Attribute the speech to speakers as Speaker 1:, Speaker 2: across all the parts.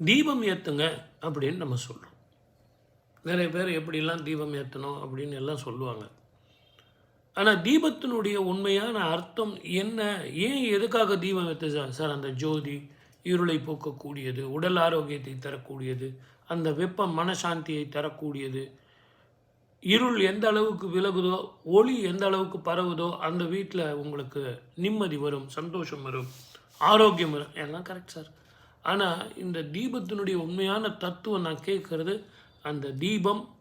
Speaker 1: தீபம் ஏற்றுங்க அப்படின்னு நம்ம சொல்கிறோம் நிறைய பேர் எப்படிலாம் தீபம் ஏற்றணும் அப்படின்னு எல்லாம் சொல்லுவாங்க. ஆனால் தீபத்தினுடைய உண்மையான அர்த்தம் என்ன? ஏன் எதுக்காக தீபம் ஏற்று சார்? சார் அந்த ஜோதி இருளை போக்கக்கூடியது உடல் ஆரோக்கியத்தை தரக்கூடியது அந்த வெப்பம் மனசாந்தியை தரக்கூடியது இருள் எந்த அளவுக்கு விலகுதோ ஒளி எந்த அளவுக்கு பரவுதோ அந்த வீட்டில் உங்களுக்கு நிம்மதி வரும் சந்தோஷம் வரும் ஆரோக்கியம் வரும். எல்லாம் கரெக்ட் சார். ஆனால் இந்த தீபத்தினுடைய உண்மையான தத்துவம் நான் கேட்குறது அந்த தீபம்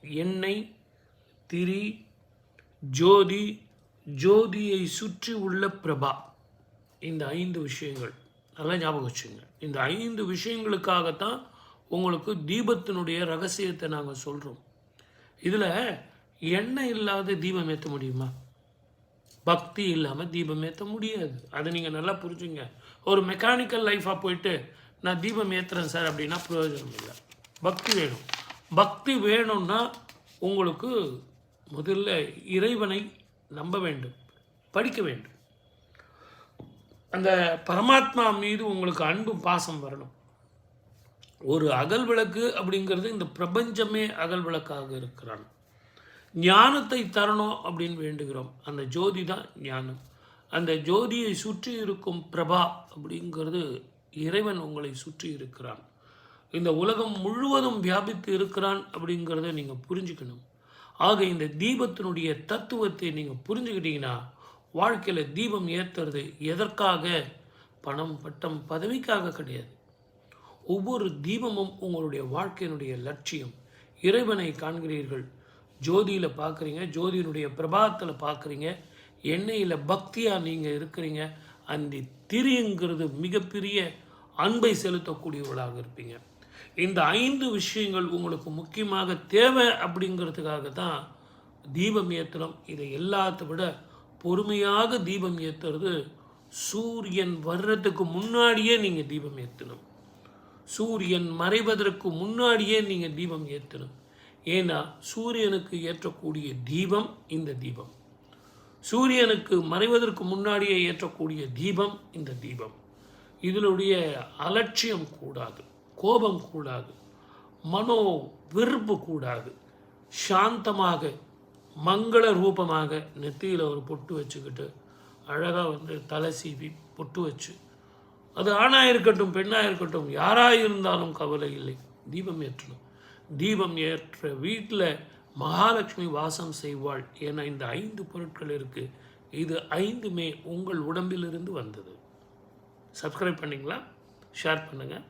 Speaker 1: எண்ணெய் திரி ஜோதி ஜோதியை சுற்றி உள்ள பிரபா. இந்த ஐந்து விஷயங்கள். நல்லா ஞாபகம் வச்சுங்க இந்த ஐந்து விஷயங்களுக்காகத்தான் உங்களுக்கு தீபத்தினுடைய ரகசியத்தை நாங்கள் சொல்கிறோம் இதில் எண்ணெய் இல்லாத தீபம் ஏற்ற முடியுமா? பக்தி இல்லாமல் தீபம் ஏற்ற முடியாது. அதை நீங்கள் நல்லா புரிஞ்சுங்க. ஒரு மெக்கானிக்கல் லைஃபாக போயிட்டு நான் தீபம் ஏற்றுறேன் சார் அப்படின்னா பிரயோஜனம் இல்லை. பக்தி வேணும். பக்தி வேணும்னா உங்களுக்கு முதல்ல இறைவனை நம்ப வேண்டும். படிக்க வேண்டும். அந்த பரமாத்மா மீது உங்களுக்கு அன்பும் பாசம் வரணும். ஒரு அகல் விளக்கு அப்படிங்கிறது இந்த பிரபஞ்சமே அகல் விளக்காக இருக்கிறான். ஞானத்தை தரணும் அப்படின்னு வேண்டுகிறோம். அந்த ஜோதி தான் ஞானம். அந்த ஜோதியை சுற்றி இருக்கும் பிரபா அப்படிங்கிறது இறைவன் உங்களை சுற்றி இருக்கிறான். இந்த உலகம் முழுவதும் வியாபித்து இருக்கிறான் அப்படிங்கிறத நீங்கள் புரிஞ்சுக்கணும். ஆக இந்த தீபத்தினுடைய தத்துவத்தை நீங்கள் புரிஞ்சுக்கிட்டீங்கன்னா வாழ்க்கையில் தீபம் ஏற்றுறது எதற்காக? பணம் பட்டம் பதவிக்காக கிடையாது. ஒவ்வொரு தீபமும் உங்களுடைய வாழ்க்கையினுடைய லட்சியம். இறைவனை காண்கிறீர்கள். ஜோதியில் பார்க்குறீங்க ஜோதியினுடைய பிரபாத்தில் பார்க்குறீங்க எண்ணெயில் பக்தியாக நீங்கள் இருக்கிறீங்க அந்த திரிங்கிறது மிகப்பெரிய அன்பை செலுத்தக்கூடியவர்களாக இருப்பீங்க. இந்த ஐந்து விஷயங்கள் உங்களுக்கு முக்கியமாக தேவை அப்படிங்கிறதுக்காக தான் தீபம் ஏற்றணும் இதை எல்லாத்தை விட பொறுமையாக தீபம் ஏற்றுறது சூரியன் வர்றதுக்கு முன்னாடியே நீங்கள் தீபம் ஏற்றணும் சூரியன் மறைவதற்கு முன்னாடியே நீங்கள் தீபம் ஏற்றணும் ஏன்னா சூரியனுக்கு ஏற்றக்கூடிய தீபம் இந்த தீபம். சூரியனுக்கு மறைவதற்கு முன்னாடியே ஏற்றக்கூடிய தீபம் இந்த தீபம். இதனுடைய அலட்சியம் கூடாது கோபம் கூடாது மனோ வெறுப்பு கூடாது. சாந்தமாக மங்கள ரூபமாக நெத்தியில் ஒரு பொட்டு வச்சுக்கிட்டு அழகாக வந்து தலை சீவி பொட்டு வச்சு அது ஆணாக இருக்கட்டும் பெண்ணாக இருக்கட்டும் யாராக இருந்தாலும் கவலை இல்லை தீபம் ஏற்றணும். தீபம் ஏற்ற வீட்டில் மகாலட்சுமி வாசம் செய்வாள் என இந்த ஐந்து பொருட்கள் இருக்குது இது ஐந்துமே உங்கள் உடம்பிலிருந்து வந்தது. சப்ஸ்கிரைப் பண்ணிங்களா? ஷேர் பண்ணுங்கள்